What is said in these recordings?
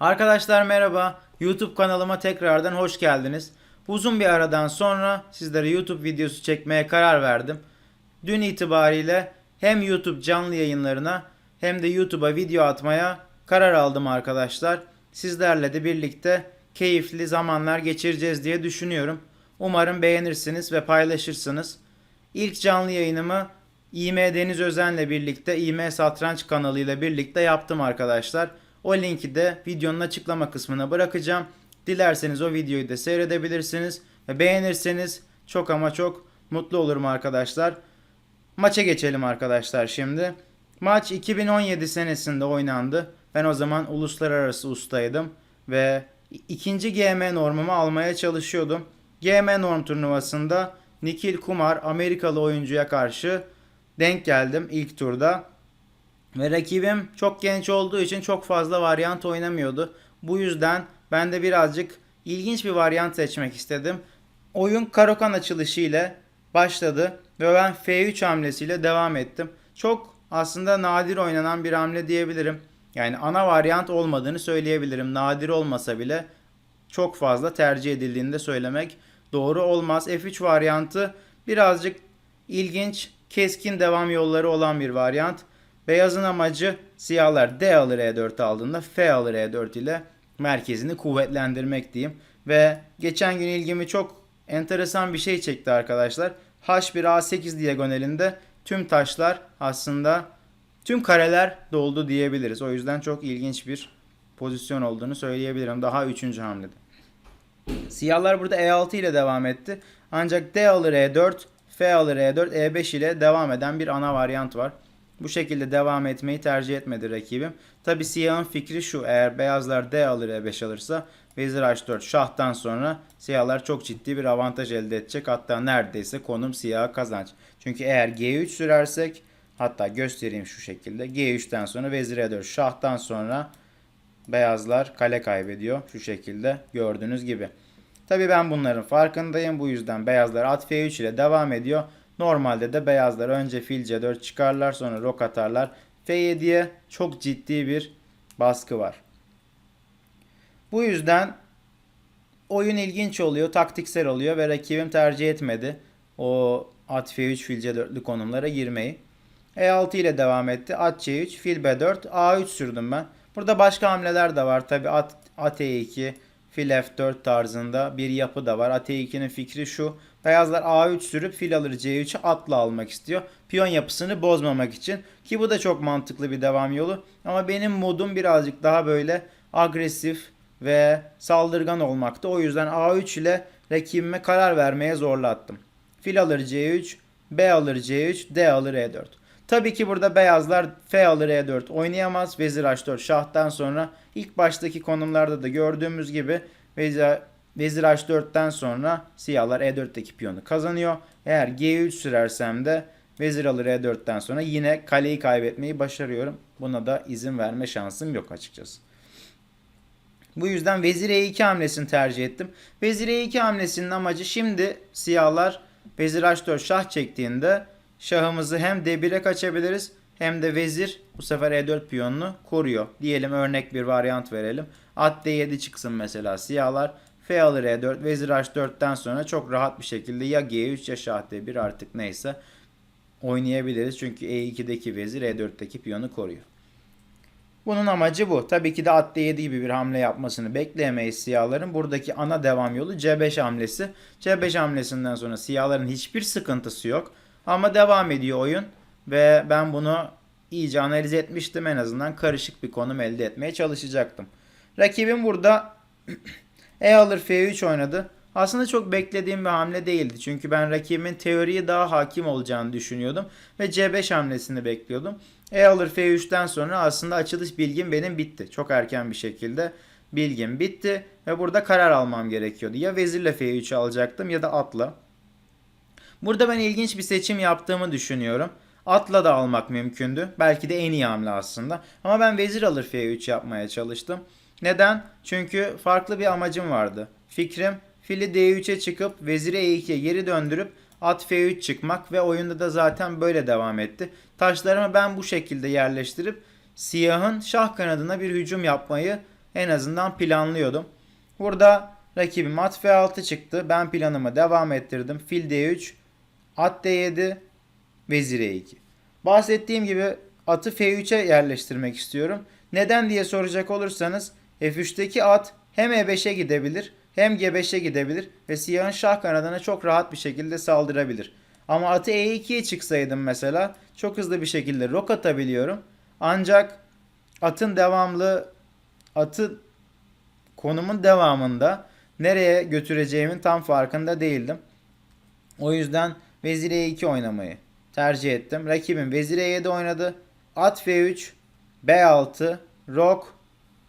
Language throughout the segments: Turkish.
Arkadaşlar merhaba. YouTube kanalıma tekrardan hoş geldiniz. Uzun bir aradan sonra sizlere YouTube videosu çekmeye karar verdim. Dün itibariyle hem YouTube canlı yayınlarına hem de YouTube'a video atmaya karar aldım arkadaşlar. Sizlerle de birlikte keyifli zamanlar geçireceğiz diye düşünüyorum. Umarım beğenirsiniz ve paylaşırsınız. İlk canlı yayınımı İM Deniz Özen'le birlikte İM Satranç kanalıyla birlikte yaptım arkadaşlar. O linki de videonun açıklama kısmına bırakacağım. Dilerseniz o videoyu da seyredebilirsiniz. Ve beğenirseniz çok ama çok mutlu olurum arkadaşlar. Maça geçelim arkadaşlar şimdi. Maç 2017 senesinde oynandı. Ben o zaman uluslararası ustaydım ve ikinci GM normumu almaya çalışıyordum. GM norm turnuvasında Nikil Kumar Amerikalı oyuncuya karşı denk geldim ilk turda. Ve rakibim çok genç olduğu için çok fazla varyant oynamıyordu. Bu yüzden ben de birazcık ilginç bir varyant seçmek istedim. Oyun Karokan açılışı ile başladı ve ben F3 hamlesiyle devam ettim. Çok aslında nadir oynanan bir hamle diyebilirim. Yani ana varyant olmadığını söyleyebilirim. Nadir olmasa bile çok fazla tercih edildiğini de söylemek doğru olmaz. F3 varyantı birazcık ilginç, keskin devam yolları olan bir varyant. Beyazın amacı siyahlar D alır E4 aldığında F alır E4 ile merkezini kuvvetlendirmek diyeyim. Ve geçen gün ilgimi çok enteresan bir şey çekti arkadaşlar. H1 A8 diagonalinde tüm taşlar aslında tüm kareler doldu diyebiliriz. O yüzden çok ilginç bir pozisyon olduğunu söyleyebilirim. Daha 3. hamlede. Siyahlar burada E6 ile devam etti. Ancak D alır E4, F alır E4, E5 ile devam eden bir ana varyant var. Bu şekilde devam etmeyi tercih etmedi rakibim. Tabi siyahın fikri şu eğer beyazlar D alır E5 alırsa vezir H4 şahtan sonra siyahlar çok ciddi bir avantaj elde edecek. Hatta neredeyse konum siyaha kazanç. Çünkü eğer G3 sürersek hatta göstereyim şu şekilde G3'ten sonra vezir E4 şahtan sonra beyazlar kale kaybediyor şu şekilde gördüğünüz gibi. Tabi ben bunların farkındayım. Bu yüzden beyazlar at F3 ile devam ediyor. Normalde de beyazlar önce fil C4 çıkarlar sonra rok atarlar. F7'ye çok ciddi bir baskı var. Bu yüzden oyun ilginç oluyor, taktiksel oluyor ve rakibim tercih etmedi. O at F3 fil C4'lü konumlara girmeyi. E6 ile devam etti. At C3, fil B4, A3 sürdüm ben. Burada başka hamleler de var. Tabi at, at E2, fil F4 tarzında bir yapı da var. At E2'nin fikri şu. Beyazlar A3 sürüp fil alır C3'ü atla almak istiyor. Piyon yapısını bozmamak için. Ki bu da çok mantıklı bir devam yolu. Ama benim modum birazcık daha böyle agresif ve saldırgan olmakta. O yüzden A3 ile rakibime karar vermeye zorlattım. Fil alır C3, B alır C3, D alır E4. Tabii ki burada beyazlar F alır E4 oynayamaz. Vezir H4 şahtan sonra ilk baştaki konumlarda da gördüğümüz gibi vezir, vezir H4'ten sonra siyahlar E4'teki piyonu kazanıyor. Eğer G3 sürersem de vezir alır E4'ten sonra yine kaleyi kaybetmeyi başarıyorum. Buna da izin verme şansım yok açıkçası. Bu yüzden vezir E2 hamlesini tercih ettim. Vezir E2 hamlesinin amacı şimdi siyahlar vezir H4 şah çektiğinde şahımızı hem D1'e kaçabiliriz hem de vezir bu sefer E4 piyonunu koruyor. Diyelim örnek bir varyant verelim. At D7 çıksın mesela siyahlar. F alır E4 vezir H4'ten sonra çok rahat bir şekilde ya G3 ya şah D1 artık neyse oynayabiliriz. Çünkü E2'deki vezir E4'teki piyonu koruyor. Bunun amacı bu. Tabii ki de at D7 gibi bir hamle yapmasını bekleyemeyiz siyahların. Buradaki ana devam yolu C5 hamlesi. C5 hamlesinden sonra siyahların hiçbir sıkıntısı yok. Ama devam ediyor oyun. Ve ben bunu iyice analiz etmiştim. En azından karışık bir konum elde etmeye çalışacaktım. Rakibim burada E alır F3 oynadı. Aslında çok beklediğim bir hamle değildi. Çünkü ben rakibimin teoriye daha hakim olacağını düşünüyordum. Ve C5 hamlesini bekliyordum. E alır F3'ten sonra aslında açılış bilgim benim bitti. Çok erken bir şekilde bilgim bitti. Ve burada karar almam gerekiyordu. Ya vezirle F3 alacaktım ya da atla. Burada ben ilginç bir seçim yaptığımı düşünüyorum. Atla da almak mümkündü. Belki de en iyi hamle aslında. Ama ben vezir alır F3 yapmaya çalıştım. Neden? Çünkü farklı bir amacım vardı. Fikrim fili D3'e çıkıp veziri E2'ye geri döndürüp at F3 çıkmak ve oyunda da zaten böyle devam etti. Taşlarımı ben bu şekilde yerleştirip siyahın şah kanadına bir hücum yapmayı en azından planlıyordum. Burada rakibim at F6 çıktı. Ben planımı devam ettirdim. Fil D3, at D7, vezir E2. Bahsettiğim gibi atı F3'e yerleştirmek istiyorum. Neden diye soracak olursanız F3'teki at hem E5'e gidebilir hem G5'e gidebilir ve siyahın şah kanadına çok rahat bir şekilde saldırabilir. Ama atı E2'ye çıksaydım mesela çok hızlı bir şekilde rok atabiliyorum. Ancak atın devamlı atı konumun devamında nereye götüreceğimin tam farkında değildim. O yüzden vezir E2 oynamayı tercih ettim. Rakibim vezir E7 oynadı. At F3, B6, rok,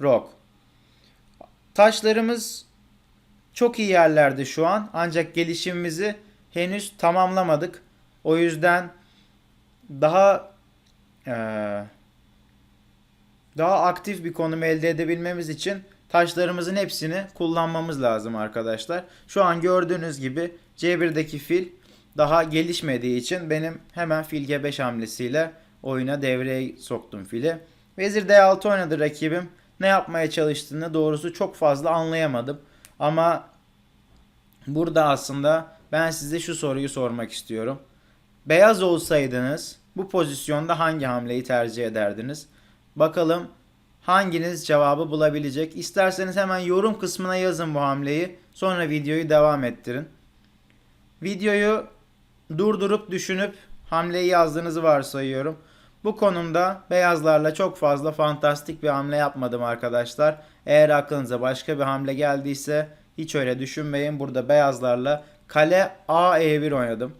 rok. Taşlarımız çok iyi yerlerde şu an ancak gelişimimizi henüz tamamlamadık. O yüzden daha eee, daha aktif bir konum elde edebilmemiz için taşlarımızın hepsini kullanmamız lazım arkadaşlar. Şu an gördüğünüz gibi C1'deki fil daha gelişmediği için benim hemen fil G5 hamlesiyle oyuna devreye soktum fili. Vezir D6 oynadı rakibim. Ne yapmaya çalıştığını doğrusu çok fazla anlayamadım. Ama burada aslında ben size şu soruyu sormak istiyorum. Beyaz olsaydınız bu pozisyonda hangi hamleyi tercih ederdiniz? Bakalım hanginiz cevabı bulabilecek. İsterseniz hemen yorum kısmına yazın bu hamleyi. Sonra videoyu devam ettirin. Videoyu durdurup düşünüp hamleyi yazdığınızı varsayıyorum. Bu konumda beyazlarla çok fazla fantastik bir hamle yapmadım arkadaşlar. Eğer aklınıza başka bir hamle geldiyse hiç öyle düşünmeyin. Burada beyazlarla kale A-E1 oynadım.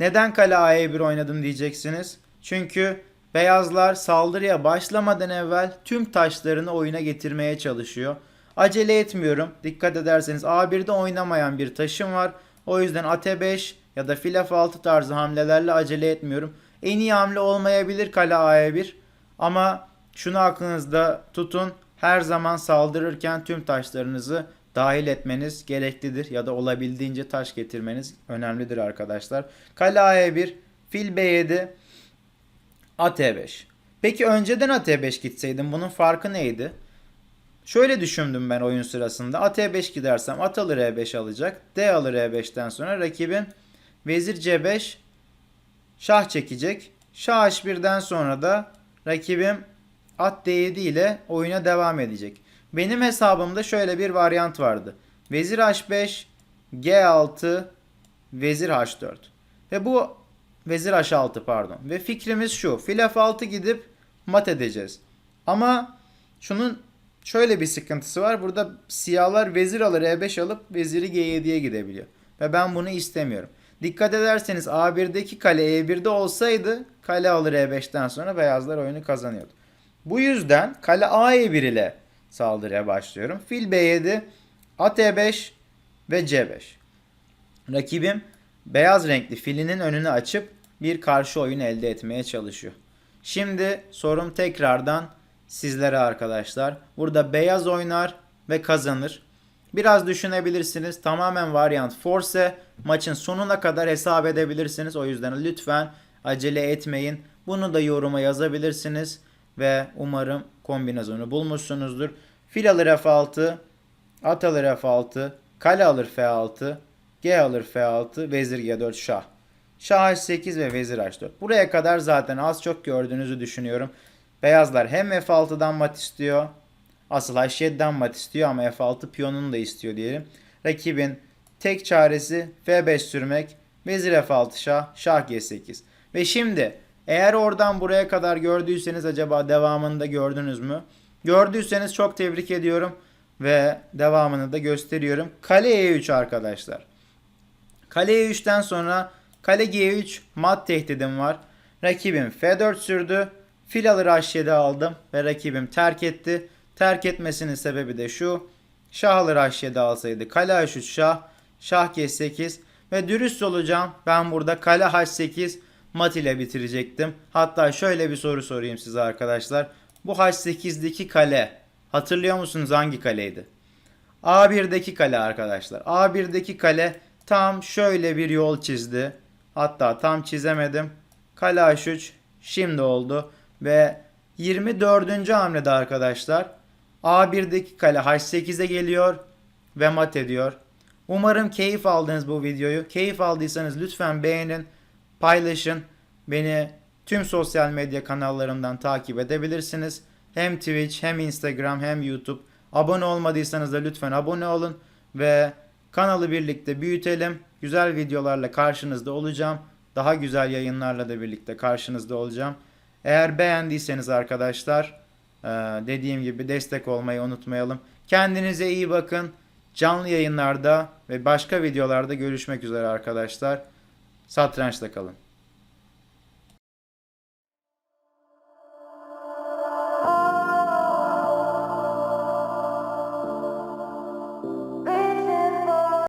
Neden kale A-E1 oynadım diyeceksiniz. Çünkü beyazlar saldırıya başlamadan evvel tüm taşlarını oyuna getirmeye çalışıyor. Acele etmiyorum. Dikkat ederseniz A1'de oynamayan bir taşım var. O yüzden AT5 ya da fil F6 tarzı hamlelerle acele etmiyorum. En iyi hamle olmayabilir kale A1 ama şunu aklınızda tutun. Her zaman saldırırken tüm taşlarınızı dahil etmeniz gereklidir ya da olabildiğince taş getirmeniz önemlidir arkadaşlar. Kale A1, fil B7, at E5. Peki önceden at E5 gitseydim bunun farkı neydi? Şöyle düşündüm ben oyun sırasında. At E5 gidersem at alır E5 alacak. D alır E5'ten sonra rakibin vezir C5 şah çekecek. Şah H1'den sonra da rakibim at D7 ile oyuna devam edecek. Benim hesabımda şöyle bir varyant vardı. Vezir H5, G6, Vezir H4. Ve bu Vezir H6 pardon. Ve fikrimiz şu. Fil F6 gidip mat edeceğiz. Ama şunun şöyle bir sıkıntısı var. Burada siyahlar vezir alır E5 alıp veziri G7'ye gidebiliyor. Ve ben bunu istemiyorum. Dikkat ederseniz A1'deki kale E1'de olsaydı kale alır E5'ten sonra beyazlar oyunu kazanıyordu. Bu yüzden kale A1 ile saldırıya başlıyorum. Fil B7, at E5 ve C5. Rakibim beyaz renkli filinin önünü açıp bir karşı oyun elde etmeye çalışıyor. Şimdi sorum tekrardan sizlere arkadaşlar. Burada beyaz oynar ve kazanır. Biraz düşünebilirsiniz. Tamamen varyant force. Maçın sonuna kadar hesap edebilirsiniz. O yüzden lütfen acele etmeyin. Bunu da yoruma yazabilirsiniz. Ve umarım kombinasyonu bulmuşsunuzdur. Fil alır F6. At alır F6. Kale alır F6. G alır F6. Vezir G4 şah. Şah H8 ve Vezir H4. Buraya kadar zaten az çok gördüğünüzü düşünüyorum. Beyazlar hem F6'dan mat istiyor. Asıl H7'den mat istiyor ama F6 piyonunu da istiyor diyelim. Rakibin tek çaresi F5 sürmek. Vezir F6 şah, şah G8. Ve şimdi eğer oradan buraya kadar gördüyseniz acaba devamını da gördünüz mü? Gördüyseniz çok tebrik ediyorum ve devamını da gösteriyorum. Kale E3 arkadaşlar. Kale E3'ten sonra kale G3 mat tehdidim var. Rakibim F4 sürdü. Fil alır H7 aldım ve rakibim terk etti. Terk etmesinin sebebi de şu. Şah alır H7 alsaydı kale H3 şah, şah G8 ve dürüst olacağım. Ben burada kale H8 mat ile bitirecektim. Hatta şöyle bir soru sorayım size arkadaşlar. Bu H8'deki kale hatırlıyor musunuz hangi kaleydi? A1'deki kale arkadaşlar. A1'deki kale tam şöyle bir yol çizdi. Hatta tam çizemedim. Kale H3 şimdi oldu. Ve 24. hamlede arkadaşlar A1'deki kale H8'e geliyor ve mat ediyor. Umarım keyif aldınız bu videoyu. Keyif aldıysanız lütfen beğenin, paylaşın. Beni tüm sosyal medya kanallarımdan takip edebilirsiniz. Hem Twitch hem Instagram hem YouTube. Abone olmadıysanız da lütfen abone olun ve kanalı birlikte büyütelim. Güzel videolarla karşınızda olacağım. Daha güzel yayınlarla da birlikte karşınızda olacağım. Eğer beğendiyseniz arkadaşlar dediğim gibi destek olmayı unutmayalım. Kendinize iyi bakın. Canlı yayınlarda ve başka videolarda görüşmek üzere arkadaşlar. Satrançta kalın.